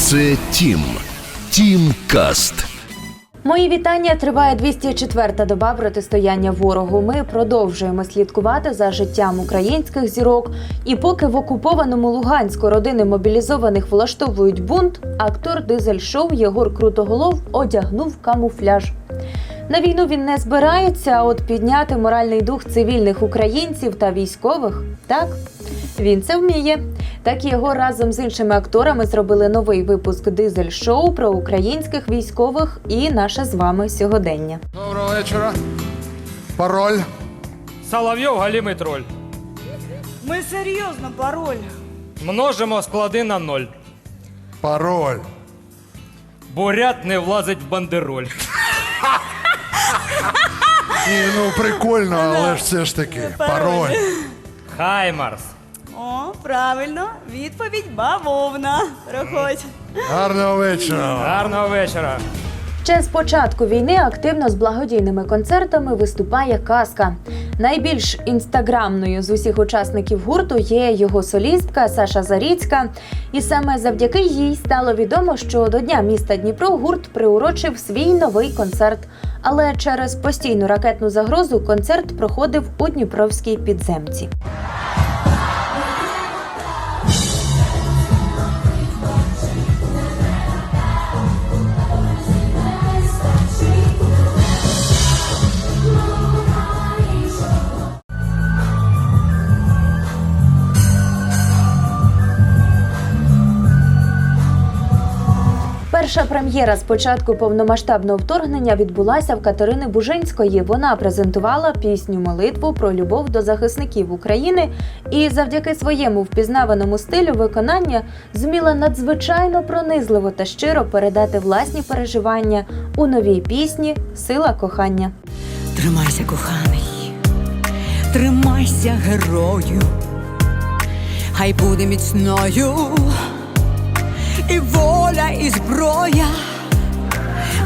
Це Тім. Тім Каст. Мої вітання. Триває 204-та доба протистояння ворогу. Ми продовжуємо слідкувати за життям українських зірок. І поки в окупованому Луганську родини мобілізованих влаштовують бунт, актор дизель-шоу Єгор Крутоголов одягнув камуфляж. На війну він не збирається, а от підняти моральний дух цивільних українців та військових так. Він це вміє. Так його разом з іншими акторами зробили новий випуск дизель-шоу про українських військових і наше з вами сьогодення. Доброго вечора. Пароль. Соловйов галімий троль. Ми серйозно, пароль. Множимо склади на ноль. Пароль. Бурят не влазить в бандероль. Ні, ну прикольно, але ж все ж таки. Пароль. Хаймарс. О, правильно, відповідь бавовна. Проходь. Гарного вечора. Гарного вечора. Ще з початку війни активно з благодійними концертами виступає казка. Найбільш інстаграмною з усіх учасників гурту є його солістка Саша Заріцька. І саме завдяки їй стало відомо, що до Дня міста Дніпро гурт приурочив свій новий концерт. Але через постійну ракетну загрозу концерт проходив у Дніпровській підземці. Перша прем'єра з початку повномасштабного вторгнення відбулася в Катерини Бужинської. Вона презентувала пісню молитву про любов до захисників України і завдяки своєму впізнаваному стилю виконання зуміла надзвичайно пронизливо та щиро передати власні переживання у новій пісні Сила кохання. Тримайся, коханий, тримайся, герою, хай буде міцною і воля, і зброя,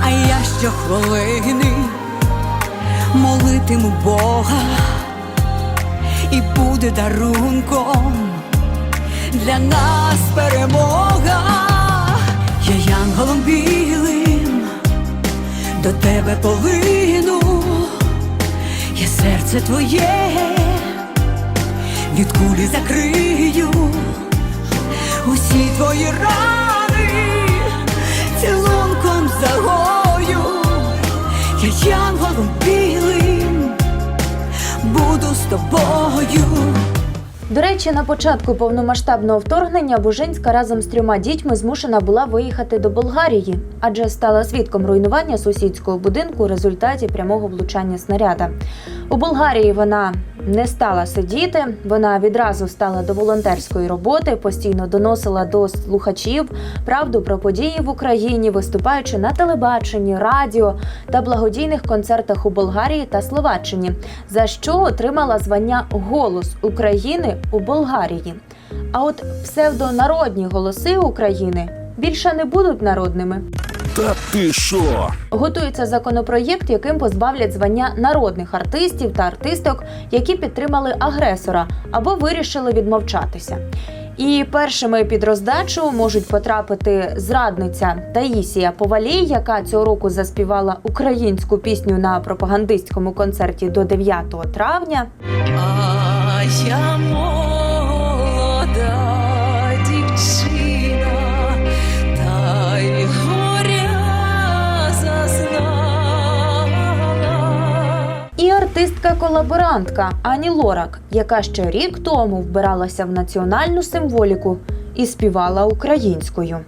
а я щохвилини молитиму Бога, і буде дарунком для нас перемога. Я янголом білим до тебе полину, я серце твоє від кулі закрию, усі твої рани цілунком загою, я янголом білим буду з тобою. До речі, на початку повномасштабного вторгнення Бужинська разом з трьома дітьми змушена була виїхати до Болгарії, адже стала свідком руйнування сусідського будинку у результаті прямого влучання снаряда. У Болгарії вона не стала сидіти. Вона відразу стала до волонтерської роботи, постійно доносила до слухачів правду про події в Україні, виступаючи на телебаченні, радіо та благодійних концертах у Болгарії та Словаччині, за що отримала звання Голос України у Болгарії. А от псевдонародні голоси України більше не будуть народними. Та ти що? Готується законопроєкт, яким позбавлять звання народних артистів та артисток, які підтримали агресора або вирішили відмовчатися. І першими під роздачу можуть потрапити зрадниця Таїсія Повалій, яка цього року заспівала українську пісню на пропагандистському концерті до 9 травня. А я молода артистка-колаборантка Ані Лорак, яка ще рік тому вбиралася в національну символіку і співала українською.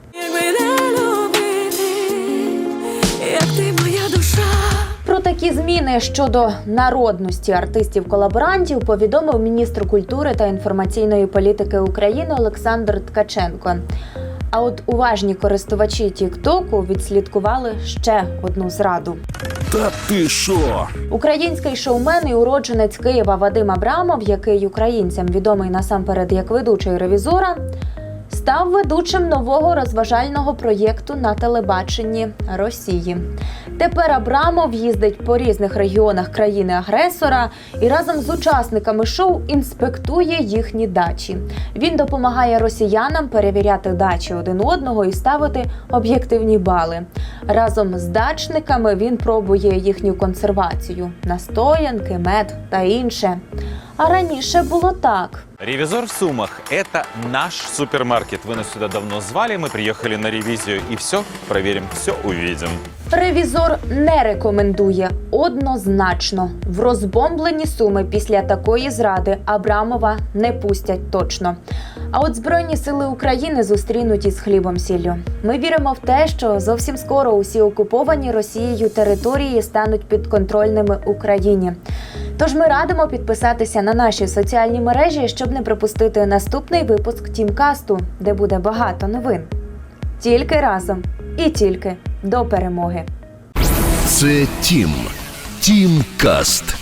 Такі зміни щодо народності артистів-колаборантів повідомив міністр культури та інформаційної політики України Олександр Ткаченко. А от уважні користувачі Тіктоку відслідкували ще одну зраду. Та ти що? Український шоумен і уродженець Києва Вадим Абрамов, який українцям відомий насамперед як ведучий ревізора, став ведучим нового розважального проєкту на телебаченні Росії. Тепер Абрамов їздить по різних регіонах країни-агресора і разом з учасниками шоу інспектує їхні дачі. Він допомагає росіянам перевіряти дачі один одного і ставити об'єктивні бали. Разом з дачниками він пробує їхню консервацію, настоянки, мед та інше. А раніше було так. Ревизор в Сумах – это наш супермаркет. Вы нас сюда давно звали, мы приехали на ревизию и все проверим, все увидим. Ревізор не рекомендує однозначно. В розбомблені суми після такої зради Абрамова не пустять точно. А от Збройні сили України зустрінуть із хлібом сіллю. Ми віримо в те, що зовсім скоро усі окуповані Росією території стануть підконтрольними Україні. Тож ми радимо підписатися на наші соціальні мережі, щоб не пропустити наступний випуск Тімкасту, де буде багато новин. Тільки разом і тільки до перемоги. Це Тім. Тім Каст.